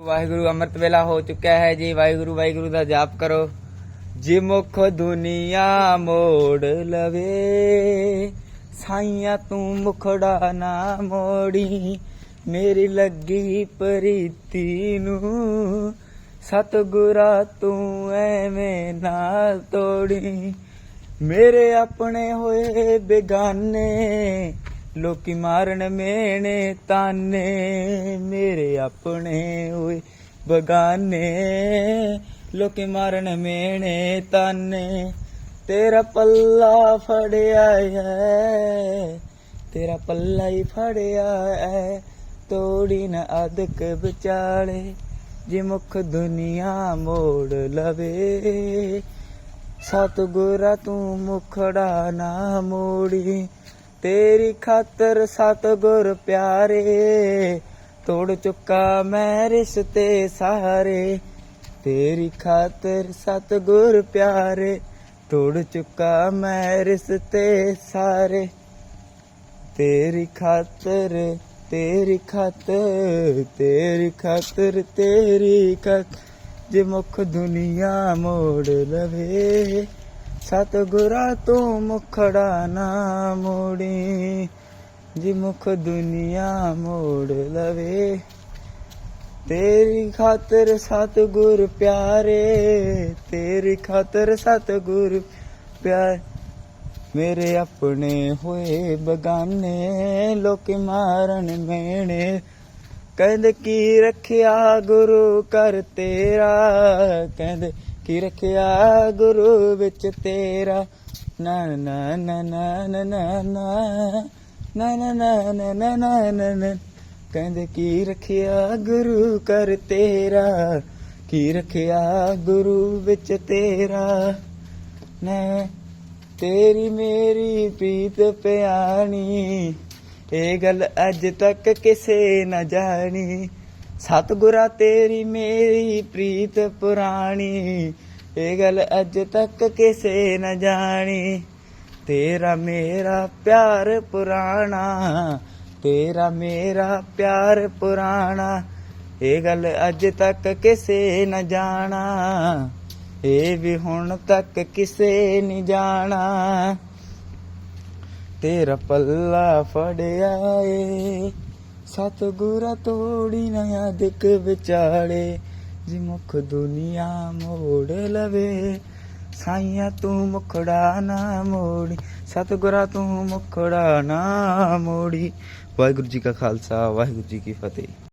ਵਾਹਿਗੁਰੂ ਅੰਮ੍ਰਿਤ ਵੇਲਾ ਹੋ ਚੁੱਕਿਆ ਹੈ ਜੀ। ਵਾਹਿਗੁਰੂ ਵਾਹਿਗੁਰੂ ਦਾ ਜਾਪ ਕਰੋ। ਜੀ ਮੁਖ ਦੁਨੀਆ ਮੋੜ ਲਵੇ, ਸਾਈਆਂ ਤੂੰ ਮੁਖੜਾ ਨਾ ਮੋੜੀ, ਮੇਰੀ ਲੱਗੀ ਪ੍ਰੀਤੀ ਨੂੰ ਸਤਿਗੁਰਾ ਤੂੰ ਐਵੇਂ ਨਾ ਤੋੜੀ, ਮੇਰੇ ਆਪਣੇ ਹੋਏ ਬੇਗਾਨੇ ਲੋਕੀ ਮਾਰਨ ਮੇਣੇ ਤਾਨੇ, ਮੇਰੇ ਆਪਣੇ ਹੋਏ ਬਗਾਨੇ। ਲੋਕੀ ਮਾਰਨ ਮੇਣੇ ਤਾਨੇ, ਤੇਰਾ ਪੱਲਾ ਫੜਿਆ ਹੈ ਤੇਰਾ ਪੱਲਾ ਹੀ ਫੜਿਆ ਹੈ ਤੋੜੀ ਨਾ ਅਦਕ ਵਿਚਾਲੇ, ਜੇ ਮੁਖ ਦੁਨੀਆ ਮੋੜ ਲਵੇ। ਸਤਿਗੁਰਾ ਤੂੰ ਮੁਖੜਾ ਨਾ ਮੋੜੀ ਤੇਰੀ ਖਾਤਰ ਸਤਿਗੁਰ ਪਿਆਰੇ, ਤੋੜ ਚੁੱਕਾ ਮੈਂ ਰਿਸ਼ਤੇ ਸਾਰੇ। ਤੇਰੀ ਖਾਤਰ ਸਤਿਗੁਰ ਪਿਆਰੇ, ਤੋੜ ਚੁੱਕਾ ਮੈਂ ਰਿਸ਼ਤੇ ਸਾਰੇ। ਤੇਰੀ ਖਾਤਰ ਤੇਰੀ ਖਾਤਰ ਤੇਰੀ ਖਾਤਰ ਤੇਰੀ ਖਾਤਰ, ਜੇ ਮੁਖ ਦੁਨੀਆ ਮੋੜ ਲਵੇ। ਸਤਿਗੁਰਾ ਤੂੰ ਮੁਖੜਾ ਨਾ ਮੋੜੀ, ਜੀ ਮੁਖ ਦੁਨੀਆ ਮੋੜ ਲਵੇ। ਤੇਰੀ ਖਾਤਰ ਸਤਿਗੁਰ ਪਿਆਰੇ, ਤੇਰੀ ਖਾਤਰ ਸਤਿਗੁਰ ਪਿਆਰ। ਮੇਰੇ ਆਪਣੇ ਹੋਏ ਬਗਾਨੇ, ਲੋਕ ਮਾਰਨ ਮੇਣੇ। ਕਹਿੰਦੇ ਕੀ ਰੱਖਿਆ ਗੁਰੂ ਕਰ ਤੇਰਾ ਕਹਿੰਦੇ ਕੀ ਰੱਖਿਆ ਗੁਰੂ ਵਿੱਚ ਤੇਰਾ ਨਾ ਨਾ ਨਾ ਨਾ ਨਾ ਨਾ ਨਾ ਨਾ ਨਾ ਨਾ ਨਾ ਨਾ ਨਾ ਕਹਿੰਦੇ ਕੀ ਰੱਖਿਆ ਗੁਰੂ ਕਰ ਤੇਰਾ ਕੀ ਰੱਖਿਆ ਗੁਰੂ ਵਿੱਚ ਤੇਰਾ ਨੇ ਤੇਰੀ ਮੇਰੀ ਪ੍ਰੀਤ ਪਿਆਣੀ ਇਹ ਗੱਲ ਅੱਜ ਤੱਕ ਕਿਸੇ ਨਾ ਜਾਣੀ। ਸਤਿਗੁਰਾ ਤੇਰੀ ਮੇਰੀ ਪ੍ਰੀਤ ਪੁਰਾਣੀ। ਇਹ ਗੱਲ ਅੱਜ ਤੱਕ ਕਿਸੇ ਨਾ ਜਾਣੀ। ਤੇਰਾ ਮੇਰਾ ਪਿਆਰ ਪੁਰਾਣਾ। ਤੇਰਾ ਮੇਰਾ ਪਿਆਰ ਪੁਰਾਣਾ। ਇਹ ਗੱਲ ਅੱਜ ਤੱਕ ਕਿਸੇ ਨਾ ਜਾਣਾ। ਇਹ ਵੀ ਹੁਣ ਤੱਕ ਕਿਸੇ ਨਹੀਂ ਜਾਣਾ। ਤੇਰਾ ਪੱਲਾ ਫੜਿਆ ਏ। ਸਤਿਗੁਰਾ ਤੋੜੀ ਨਾ ਅਦਕ ਵਿਚਾਲੇ। ਜੀ ਮੁਖ ਦੁਨੀਆ ਮੋੜ ਲਵੇ। ਸਾਈਆਂ ਤੂੰ ਮੁਖੜਾ ਨਾ ਮੋੜੀ। ਸਤਿਗੁਰਾ ਤੂੰ ਮੁਖੜਾ ਨਾ ਮੋੜੀ। ਵਾਹਿਗੁਰੂ ਜੀ ਕਾ ਖਾਲਸਾ, ਵਾਹਿਗੁਰੂ ਜੀ ਕੀ ਫਤਿਹ।